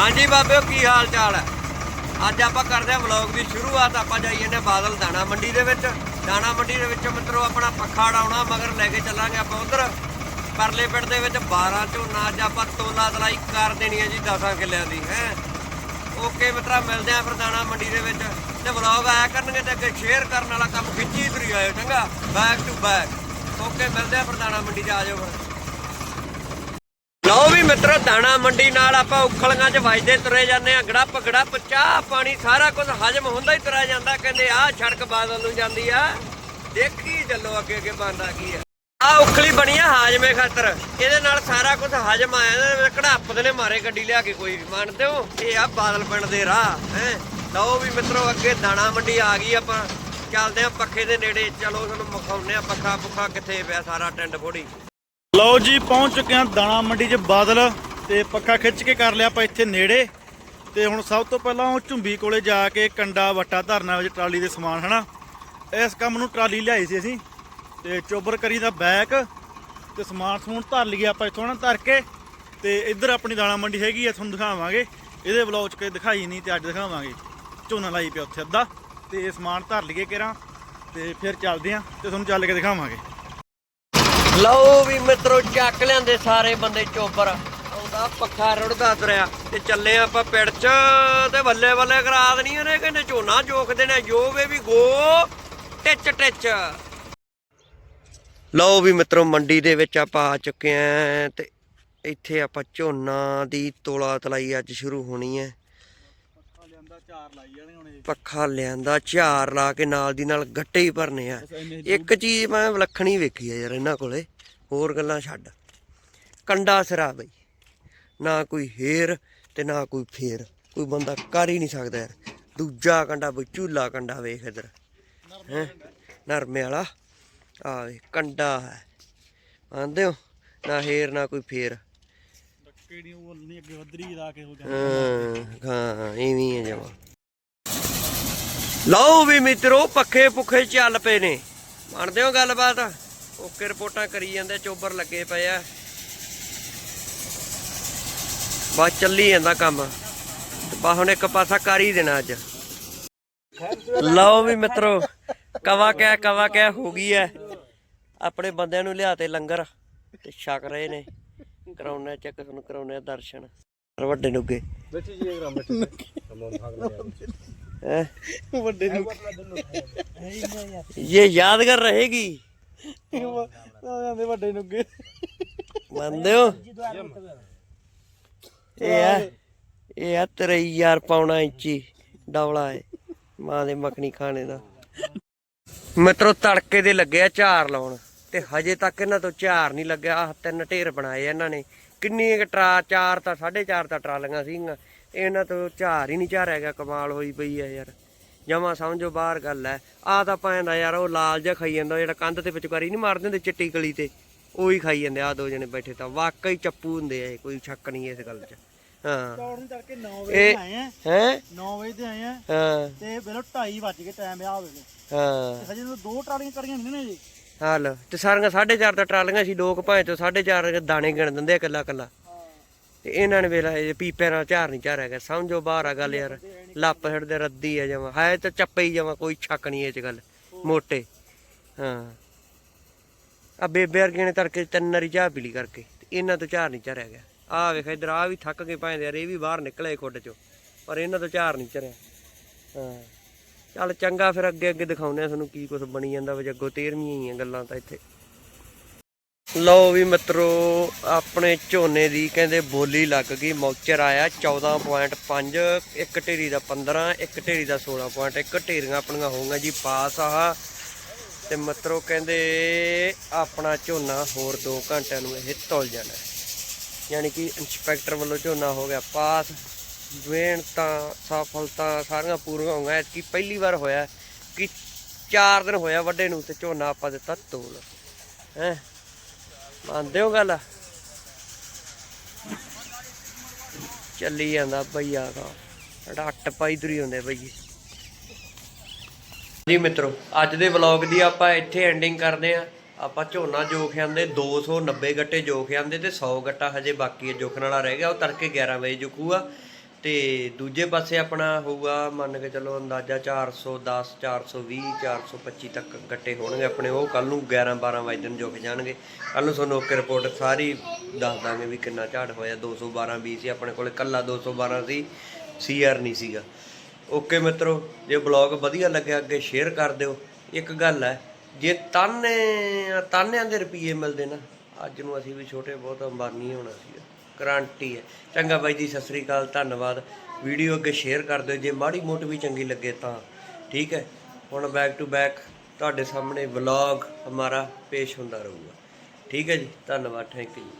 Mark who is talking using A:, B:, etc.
A: ਹਾਂਜੀ ਬਾਬਿਓ, ਕੀ ਹਾਲ ਚਾਲ ਹੈ? ਅੱਜ ਆਪਾਂ ਕਰਦੇ ਹਾਂ ਵਲੌਗ ਦੀ ਸ਼ੁਰੂਆਤ, ਆਪਾਂ ਜਾਈਏ ਨੇ ਬਾਦਲ ਦਾਣਾ ਮੰਡੀ ਦੇ ਵਿੱਚ। ਦਾਣਾ ਮੰਡੀ ਦੇ ਵਿੱਚ ਮਿੱਤਰੋ, ਆਪਣਾ ਪੱਖਾ ਉਡਾਉਣਾ, ਮਗਰ ਲੈ ਕੇ ਚੱਲਾਂਗੇ ਆਪਾਂ ਉਧਰ। ਪਰਲੇ ਪਿੰਡ ਦੇ ਵਿੱਚ 12 ਝੋਨਾ ਅੱਜ ਆਪਾਂ ਤੋਲਾ ਤਲਾਈ ਕਰ ਦੇਣੀ ਹੈ ਜੀ 10 ਕਿੱਲਿਆਂ ਦੀ, ਹੈ। ਓਕੇ ਮਿੱਤਰਾ, ਮਿਲਦੇ ਆਂ ਫਿਰ ਦਾਣਾ ਮੰਡੀ ਦੇ ਵਿੱਚ। ਤੇ ਵਲੌਗ ਆਇਆ ਕਰਨਗੇ ਤੇ ਅੱਗੇ ਸ਼ੇਅਰ ਕਰਨ ਵਾਲਾ ਕੰਮ ਖਿੱਚੀ ਤੁਰੀ ਆਇਓ, ਚੰਗਾ? ਬੈਕ ਟੂ ਬੈਕ ਓਕੇ, ਮਿਲਦੇ ਆਂ ਫਿਰ ਦਾਣਾ ਮੰਡੀ 'ਚ, ਆ ਜਾਓ ਫਿਰ। ਲਓ ਵੀ ਮਿੱਤਰੋ, ਦਾਣਾ ਮੰਡੀ ਨਾਲ ਆਪਾਂ ਉਖਲੀਆਂ 'ਚ ਵੱਜਦੇ ਤੁਰੇ ਜਾਂਦੇ ਆ ਗੜੱਪ ਗੜੱਪ, ਚਾਹ, ਪਾਣੀ, ਸਾਰਾ ਕੁਝ ਹਜਮ ਹੁੰਦਾ ਹੀ ਤੁਰਿਆ ਜਾਂਦਾ। ਕਹਿੰਦੇ ਆ ਸੜਕ ਬਾਦਲ ਨੂੰ ਜਾਂਦੀ ਆ। ਦੇਖੀ ਚੱਲੋ ਅੱਗੇ ਅੱਗੇ ਬਣਦਾ ਕੀ ਆ। ਆ ਉਖਲੀ ਬਣੀ ਆ ਹਾਜਮੇ ਖਾਤਰ। ਇਹਦੇ ਨਾਲ ਸਾਰਾ ਕੁਝ ਹਜਮ ਆਇਆ ਇਹਦੇ ਵਿੱਚ ਦੇ ਨੇ ਮਾਰੇ ਗੱਡੀ ਲਿਆ ਕੇ ਕੋਈ ਮੰਨਦੇ ਹੋ ਇਹ ਆ ਬਾਦਲ ਪਿੰਡ ਦੇ ਰਾਹ, ਹੈ। ਲਓ ਵੀ ਮਿੱਤਰੋ, ਅੱਗੇ ਦਾਣਾ ਮੰਡੀ ਆ ਗਈ ਆਪਾਂ। ਚੱਲਦੇ ਆ ਪੱਖੇ ਦੇ ਨੇੜੇ। ਚਲੋ ਤੁਹਾਨੂੰ ਮਖਾਉਨੇ ਆ ਪੱਖਾ ਪੁੱਖਾ ਕਿੱਥੇ ਪਿਆ ਸਾਰਾ ਟਿੰਡ ਫੋੜੀ
B: ਲਓ ਜੀ, ਪਹੁੰਚ ਚੁੱਕੇ ਹਾਂ ਦਾਣਾ ਮੰਡੀ 'ਚ ਬਾਦਲ ਤੇ ਪੱਖਾ ਖਿੱਚ ਕੇ ਕਰ ਲਿਆ ਆਪਾਂ ਇੱਥੇ ਨੇੜੇ। ਤੇ ਹੁਣ ਸਭ ਤੋਂ ਪਹਿਲਾਂ ਉਹ ਝੁੰਬੀ ਕੋਲੇ ਜਾ ਕੇ ਕੰਡਾ ਵੱਟਾ ਧਰਨਾ ਵਿੱਚ ਟਰਾਲੀ ਦੇ ਸਮਾਨ, ਹਨਾ? ਇਸ ਕੰਮ ਨੂੰ ਟਰਾਲੀ ਲਿਆਈ ਸੀ ਅਸੀਂ। ਤੇ ਚੋਬਰ ਕਰੀ ਦਾ ਬੈਕ ਤੇ ਸਮਾਨ ਸਮੂਨ ਧਰ ਲਈਏ ਆਪਾਂ ਇੱਥੋਂ ਨਾ ਧਰ ਕੇ। ਤੇ ਇੱਧਰ ਆਪਣੀ ਦਾਣਾ ਮੰਡੀ ਹੈਗੀ ਆ, ਤੁਹਾਨੂੰ ਦਿਖਾਵਾਂਗੇ। ਇਹਦੇ ਵਲੌਗ 'ਚ ਕੇ ਦਿਖਾਈ ਨਹੀਂ ਤੇ ਅੱਜ ਦਿਖਾਵਾਂਗੇ। ਝੋਨਾ ਲਾਈ ਪਿਆ ਉੱਥੇ ਅੱਧਾ। ਤੇ ਇਹ ਸਮਾਨ ਧਰ ਲਈਏ ਕਿਰਾਂ ਤੇ ਫਿਰ ਚੱਲਦੇ ਆਂ ਤੇ ਤੁਹਾਨੂੰ ਚੱਲ ਕੇ ਦਿਖਾਵਾਂਗੇ।
A: ਲਓ ਵੀ ਮਿੱਤਰੋ, ਚੱਕ ਲਿਆਂਦੇ ਸਾਰੇ ਬੰਦੇ ਚੋਪਰ। ਆਉਂਦਾ ਪੱਖਾ ਰੁੜਦਾ ਤੁਰਿਆ ਤੇ ਚੱਲੇ ਆਪਾਂ ਪਿੜ ਚ ਤੇ ਬੱਲੇ ਬੱਲੇ ਕਰਾ ਦੇਣੀ ਉਹਨੇ, ਕਹਿੰਦੇ ਝੋਨਾ ਜੋਖਦੇ ਨੇ ਜੋ ਵੇ ਵੀ ਗੋ, ਟਿੱਚ ਟਿੱਚ। ਲਓ ਵੀ ਮਿੱਤਰੋ, ਮੰਡੀ ਦੇ ਵਿੱਚ ਆਪਾਂ ਆ ਚੁੱਕੇ ਆਂ ਤੇ ਇੱਥੇ ਆਪਾਂ ਝੋਨਾ ਦੀ ਤੋਲਾ ਤਲਾਈ ਅੱਜ ਸ਼ੁਰੂ ਹੋਣੀ ਹੈ।
B: ਲਿਆਂਦਾ ਚਾਰ ਲਾਈ ਜਾਣੇ ਹੁਣ ਇਹ।
A: ਪੱਖਾ ਲਿਆਂਦਾ ਝਾਰ ਲਾ ਕੇ ਨਾਲ ਦੀ ਨਾਲ ਗੱਟੇ ਹੀ ਭਰਨੇ ਆ। ਇੱਕ ਚੀਜ਼ ਮੈਂ ਵਿਲੱਖਣੀ ਵੇਖੀ ਆ ਯਾਰ ਇਹਨਾਂ ਕੋਲੇ ਹੋਰ ਗੱਲਾਂ ਛੱਡ। ਕੰਡਾ ਸਿਰਾ ਬਈ ਨਾ ਕੋਈ ਹੇਰ ਤੇ ਨਾ ਕੋਈ ਫੇਰ। ਕੋਈ ਬੰਦਾ ਕਰ ਹੀ ਨਹੀਂ ਸਕਦਾ ਯਾਰ। ਦੂਜਾ ਕੰਡਾ ਬਈ ਝੂਲਾ ਕੰਡਾ ਵੇਖ ਇਧਰ। ਹੈ? ਨਰਮੇ ਵਾਲਾ। ਆ ਵੇ ਕੰਡਾ ਹੈ। ਆਂਦੇ ਹੋ ਨਾ ਹੇਰ ਨਾ ਕੋਈ ਫੇਰ।
B: ਕਿਹੜੀ ਉਹ ਨਹੀਂ, ਅੱਗੇ ਵਧਰੀ ਲਾ ਕੇ ਹੋ
A: ਹਾਂ ਹਾਂ ਐਵੇਂ ਹੈ ਜਮਾ। ਲਓ ਵੀ ਮਿੱਤਰੋ, ਪੱਖੇ ਪੁੱਖੇ ਚੱਲ ਪਏ ਨੇ। ਮੰਨਦੇ ਹੋ ਗੱਲਬਾਤ? ਓਕੇ, ਰਿਪੋਰਟਾਂ ਕਰੀ ਜਾਂਦੇ, ਚੋਬਰ ਲੱਗੇ ਪਏ ਆ। ਬਸ ਚੱਲੀ ਜਾਂਦਾ ਕੰਮ। ਤੇ ਬਾ ਹੁਣ ਇੱਕ ਪਾਸਾ ਕਰ ਹੀ ਦੇਣਾ ਅੱਜ। ਲਓ ਵੀ ਮਿੱਤਰੋ, ਕਵਾ ਕਹਿ ਕਵਾ ਕਹਿ ਹੋ ਗਈ ਐ। ਆਪਣੇ ਬੰਦਿਆਂ ਨੂੰ ਲਿਆ ਤੇ ਲੰਗਰ, ਤੇ ਛਕ ਰਹੇ ਨੇ। ਕਰਾਉਣਾ ਚੱਕ ਤੁਹਾਨੂੰ ਕਰਾਉਣੇ ਆ ਦਰਸ਼ਨ ਵੱਡੇ ਨੁੱਗੇ।
C: ਬੈਠੀ ਜੀ ਗ੍ਰਾਮ ਬੈਠੀ ਕਮੋਂ ਭਾਗ ਲਿਆ।
A: ਹੈ?
B: ਵੱਡੇ ਨੂੰ
A: ਇਹ ਯਾਦਗਾਰ ਰਹੇਗੀ।
B: ਆਂਦੇ ਵੱਡੇ ਨੂੰ ਅੱਗੇ
A: ਮੰਨਦੇ ਹੋ? ਇਹ ਆ ਇਹ ਆ ਤੇਰੇ ਯਾਰ ਪੌਣਾ ਇੰਚੀ ਡੌਲਾ ਹੈ ਮਾਂ ਦੇ ਮੱਖਣੀ ਖਾਣੇ ਦਾ। ਮਿੱਤਰੋ ਤੜਕੇ ਦੇ ਲੱਗੇ ਆ ਝਾਰ ਲਾਉਣ। ਤੇ ਹਜੇ ਤੱਕ ਇਹਨਾਂ ਤੋਂ ਝਾਰ ਨਹੀਂ ਲੱਗਿਆ। ਆਹ ਤਿੰਨ ਢੇਰ ਬਣਾਏ ਇਹਨਾਂ ਨੇ। ਕਿੰਨੀ ਕੁ ਟਰਾ ਚਾਰ ਤਾਂ 4.5 ਤਾਂ ਟਰਾਲੀਆਂ ਸੀਗੀਆਂ। ਇਹਨਾਂ ਤੋਂ ਝਾਰ ਹੀ ਨਹੀਂ ਝਾਰਿਆ ਗਿਆ ਕਮਾਲ ਹੋਈ ਪਈ ਆ ਯਾਰ। ਜਮਾ ਸਮਝੋ ਬਾਹਰ ਗੱਲ ਐ ਆ ਤਾਂ ਪੈਂਦਾ ਯਾਰ ਉਹ ਲਾਲ ਜਿਹਾ ਖਾਈ ਜਾਂਦਾ ਜਿਹੜਾ ਕੰਧ ਤੇ ਵਿਚਕਾਰੀ ਨਹੀਂ ਮਾਰਦੇ ਹੁੰਦੇ ਚਿੱਟੀ ਕਲੀ ਤੇ ਉਹੀ ਖਾਈ ਜਾਂਦੇ ਆ ਦੋ ਜਣੇ ਬੈਠੇ ਤਾਂ। ਵਾਕਈ ਚੱਪੂ ਹੁੰਦੇ ਆ ਕੋਈ ਸ਼ੱਕ ਨਹੀਂ ਇਸ ਗੱਲ 'ਚ। ਹਾਂ।
B: ਦੌੜ ਨਹੀਂ ਤੜਕੇ 9 ਵਜੇ
A: ਇਹ
B: ਤੇ ਆਏ ਆ।
A: ਹੈ?
B: 9 ਵਜੇ ਤੇ ਆਏ ਆ।
A: ਹਾਂ।
B: ਤੇ ਵੇਲੋ 2:30 ਵੱਜ ਗਏ ਟਾਈਮ ਆ ਵੇਲੇ।
A: ਹਾਂ।
B: ਹਜੇ ਦੋ ਟਰਾਲੀਆਂ ਕਰੀਆਂ ਨਹੀਂ ਨੇ ਜੀ
A: ਹਾਲ। ਤੇ ਸਾਰੀਆਂ 4.5 ਤਾਂ ਟਰਾਲੀਆਂ ਸੀ, ਲੋਕ ਭਾਵੇਂ ਤੋਂ 4.5 ਦਾਣੇ ਗਿਣ ਦਿੰਦੇ ਇਕੱਲਾ ਇਕੱਲਾ। ਤੇ ਇਹਨਾਂ ਨੇ ਵੇਲਾ ਇਹ ਪੀਪੇ ਨਾਲ ਝਾਰ ਨਹੀਂ ਝਾਰਿਆ ਗਿਆ। ਸਮਝੋ ਬਾਹਰ ਆ ਗੱਲ ਯਾਰ, ਲੱਪ ਛੱਡਦੇ, ਰੱਦੀ ਆ ਜਮਾ। ਹੈ ਤਾਂ ਚੱਪੇ ਹੀ ਜਮਾ, ਕੋਈ ਛੱਕ ਨਹੀਂ ਇਹ ਚ ਗੱਲ, ਮੋਟੇ। ਹਾਂ। ਆ ਬੇਬੇ ਵਰਗੇ ਨੇ ਤੜਕੇ ਤਿੰਨ ਨਰੀ ਚਾਹ ਪੀਲੀ ਕਰਕੇ, ਤੇ ਇਹਨਾਂ ਤੋਂ ਝਾਰ ਨਹੀਂ ਝਰਿਆ ਗਿਆ। ਆ ਵੇਖ, ਇਧਰ ਆ ਵੀ ਥੱਕ ਕੇ ਭਾਂਦੇ ਯਾਰ, ਇਹ ਵੀ ਬਾਹਰ ਨਿਕਲੇ ਖੁੱਡ ਚੋਂ, ਪਰ ਇਹਨਾਂ ਤੋਂ ਝਾਰ ਨਹੀਂ ਝਰਿਆ ਹਾਂ। ਚੱਲ ਚੰਗਾ, ਫਿਰ ਅੱਗੇ ਅੱਗੇ ਦਿਖਾਉਂਦੇ ਆ ਤੁਹਾਨੂੰ ਕੀ ਕੁਝ ਬਣੀ ਜਾਂਦਾ ਵਾ ਅੱਗੋਂ 13ਵੀਂ ਹੀ ਆ ਗੱਲਾਂ ਤਾਂ ਇੱਥੇ। ਲਓ ਵੀ ਮਿੱਤਰੋ, ਆਪਣੇ ਝੋਨੇ ਦੀ ਕਹਿੰਦੇ ਬੋਲੀ ਲੱਗ ਗਈ, ਮੌਚਰ ਆਇਆ 14.5 ਇੱਕ ਢੇਰੀ ਦਾ 15 ਇੱਕ ਢੇਰੀ ਦਾ 16 ਇੱਕ ਢੇਰੀਆਂ ਆਪਣੀਆਂ ਹੋਊਗੀਆਂ ਜੀ, ਪਾਸ ਆਹ ਤੇ ਮਿੱਤਰੋ ਕਹਿੰਦੇ ਆਪਣਾ ਝੋਨਾ ਹੋਰ 2 ਘੰਟਿਆਂ ਨੂੰ ਇਹ ਤੁਲ ਜਾਣਾ। ਹੈ। ਯਾਨੀ ਕਿ ਇੰਸਪੈਕਟਰ ਵੱਲੋਂ ਝੋਨਾ ਹੋ ਗਿਆ ਪਾਸ। ਵੇਣ ਸਫਲਤਾ ਸਾਰੀਆਂ ਪੂਰੀਆਂ ਹੋਈਆਂ। ਪਹਿਲੀ ਵਾਰ ਹੋਇਆ ਕਿ 4 ਦਿਨ ਹੋਇਆ ਵੱਡੇ ਨੂੰ ਤੇ ਝੋਨਾ ਆਪਾਂ ਦਿੱਤਾ ਤੋਲ। ਹੈ? ਮੰਨਦੇ ਹੋ ਗੱਲ? ਚੱਲੀ ਜਾਂਦਾ ਭਈਆ ਦਾ ਰੱਟ ਪਾਈ ਤੁਰੀ ਹੁੰਦੇ ਭਈ ਜੀ ਮਿੱਤਰੋ, ਅੱਜ ਦੇ ਵਲੌਗ ਦੀ ਆਪਾਂ ਇੱਥੇ ਐਂਡਿੰਗ ਕਰਦੇ ਆਂ ਆਪਾਂ ਝੋਨਾ ਜੋਖ ਆਂਦੇ 290 ਗੱਟੇ ਜੋਖ ਆਂਦੇ ਤੇ 100 ਗੱਟਾ ਹਜੇ ਬਾਕੀ ਹੈ, ਜੋਖਣ ਵਾਲਾ ਰਹਿ ਗਿਆ, ਉਹ ਤੜਕੇ 11 ਵਜੇ ਜੁਕੂਗਾ ਤੇ ਦੂਜੇ ਪਾਸੇ ਆਪਣਾ ਹੋਊਗਾ, ਮੰਨ ਕੇ ਚੱਲੋ ਅੰਦਾਜ਼ਾ 410 420 425 ਤੱਕ ਗੱਟੇ ਹੋਣਗੇ ਆਪਣੇ, ਉਹ ਕੱਲ ਨੂੰ 11 12 ਵਜੇ ਦਿਨ ਜੁਕ ਜਾਣਗੇ। ਕੱਲ ਨੂੰ ਤੁਹਾਨੂੰ ਓਕੇ ਰਿਪੋਰਟ ਸਾਰੀ ਦੱਸ ਦਾਂਗੇ ਵੀ ਕਿੰਨਾ ਝਾੜ ਹੋਇਆ 212 ਵੀ ਸੀ ਆਪਣੇ ਕੋਲੇ, ਕੱਲਾ 212 ਸੀ ਸੀਆਰ ਨਹੀਂ ਸੀਗਾ। ਓਕੇ ਮਿੱਤਰੋ, ਜੇ ਬਲੌਗ ਵਧੀਆ ਲੱਗਿਆ ਅੱਗੇ ਸ਼ੇਅਰ ਕਰ ਦਿਓ। ਇੱਕ ਗੱਲ ਹੈ, ਜੇ ਤਾਨੇ, ਤਾਨਿਆਂ ਦੇ ਰੁਪਏ ਮਿਲਦੇ ਨਾ, ਅੱਜ ਨੂੰ ਅਸੀਂ ਵੀ ਛੋਟੇ ਬਹੁਤ ਅੰਬਾਨੀ ਹੋਣਾ ਸੀਗਾ। ਗਰੰਟੀ ਹੈ। ਚੰਗਾ ਬਾਈ ਜੀ, ਸਤਿ ਸ੍ਰੀ ਅਕਾਲ, ਧੰਨਵਾਦ। ਵੀਡੀਓ ਅੱਗੇ ਸ਼ੇਅਰ ਕਰ ਦਿਓ, ਜੇ ਮਾੜੀ ਮੋਟ ਵੀ ਚੰਗੀ ਲੱਗੇ ਤਾਂ। ਠੀਕ ਹੈ? ਹੁਣ ਬੈਕ ਟੂ ਬੈਕ ਤੁਹਾਡੇ ਸਾਹਮਣੇ ਵਲੌਗ ਹਮਾਰਾ ਪੇਸ਼ ਹੁੰਦਾ ਰਹੂਗਾ। ਠੀਕ ਹੈ ਜੀ? ਧੰਨਵਾਦ ਥੈਂਕ ਯੂ